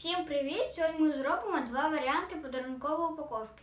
Всім привіт! Сьогодні ми зробимо два варіанти подарункової упаковки.